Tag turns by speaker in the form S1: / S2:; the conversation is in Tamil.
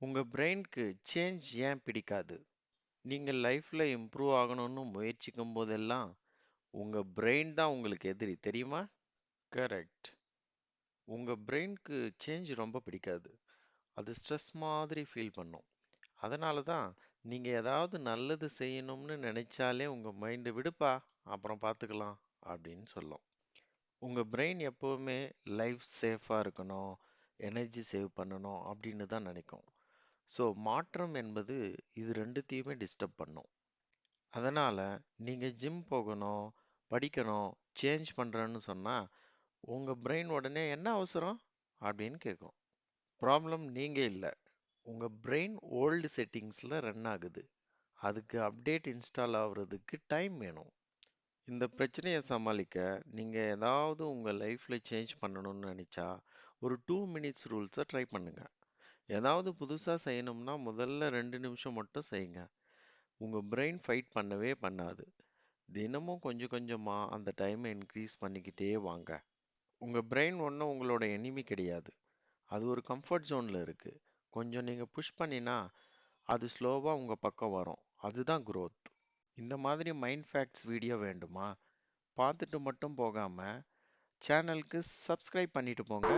S1: உங்கள் பிரெயினுக்கு சேஞ்ச் ஏன் பிடிக்காது? நீங்கள் லைஃப்பில் இம்ப்ரூவ் ஆகணும்னு முயற்சிக்கும் போதெல்லாம், உங்கள் பிரெயின் தான் உங்களுக்கு எதிரி, தெரியுமா? கரெக்ட். உங்கள் பிரெயினுக்கு சேஞ்ச் ரொம்ப பிடிக்காது. அது ஸ்ட்ரெஸ் மாதிரி ஃபீல் பண்ணும். அதனால தான் நீங்கள் ஏதாவது நல்லது செய்யணும்னு நினைச்சாலே உங்கள் மைண்டு விடுப்பா, அப்புறம் பார்த்துக்கலாம் அப்படின்னு சொல்லும். உங்கள் பிரெயின் எப்போவுமே லைஃப் சேஃபாக இருக்கணும், எனர்ஜி சேவ் பண்ணணும் அப்படின்னு தான் நினைக்கும். ஸோ மாற்றம் என்பது இது ரெண்டுத்தையுமே டிஸ்டர்ப் பண்ணும். அதனால் நீங்கள் ஜிம் போகணும், படிக்கணும், சேஞ்ச் பண்ணுறேன்னு சொன்னால் உங்கள் பிரெயின் உடனே என்ன அவசரம் அப்படின்னு கேட்கும். ப்ராப்ளம் நீங்கள் இல்லை உங்கள் பிரெயின் ஓல்டு செட்டிங்ஸில் ரன் ஆகுது. அதுக்கு அப்டேட் இன்ஸ்டால் ஆகுறதுக்கு டைம் வேணும். இந்த பிரச்சனையை சமாளிக்க நீங்கள் ஏதாவது உங்கள் லைஃப்பில் சேஞ்ச் பண்ணணும்னு நினச்சா ஒரு டூ மினிட்ஸ் ரூல்ஸை ட்ரை பண்ணுங்கள் ஏதாவது புதுசாக செய்யணும்னா முதல்ல ரெண்டு நிமிஷம் மட்டும் செய்யுங்க. உங்கள் பிரெயின் ஃபைட் பண்ணவே பண்ணாது. தினமும் கொஞ்சம் கொஞ்சமாக அந்த டைமை இன்க்ரீஸ் பண்ணிக்கிட்டே வாங்க. உங்கள் பிரெயின் ஒன்றும் உங்களோட எனிமி கிடையாது. அது ஒரு கம்ஃபர்ட் ஜோனில் இருக்குது கொஞ்சம் நீங்கள் புஷ் பண்ணினா அது ஸ்லோவாக உங்கள் பக்கம் வரும். அதுதான் குரோத் இந்த மாதிரி மைண்ட் ஃபேக்ட்ஸ் வீடியோ வேண்டுமா? பார்த்துட்டு மட்டும் போகாமல் சேனலுக்கு சப்ஸ்கிரைப் பண்ணிட்டு போங்க.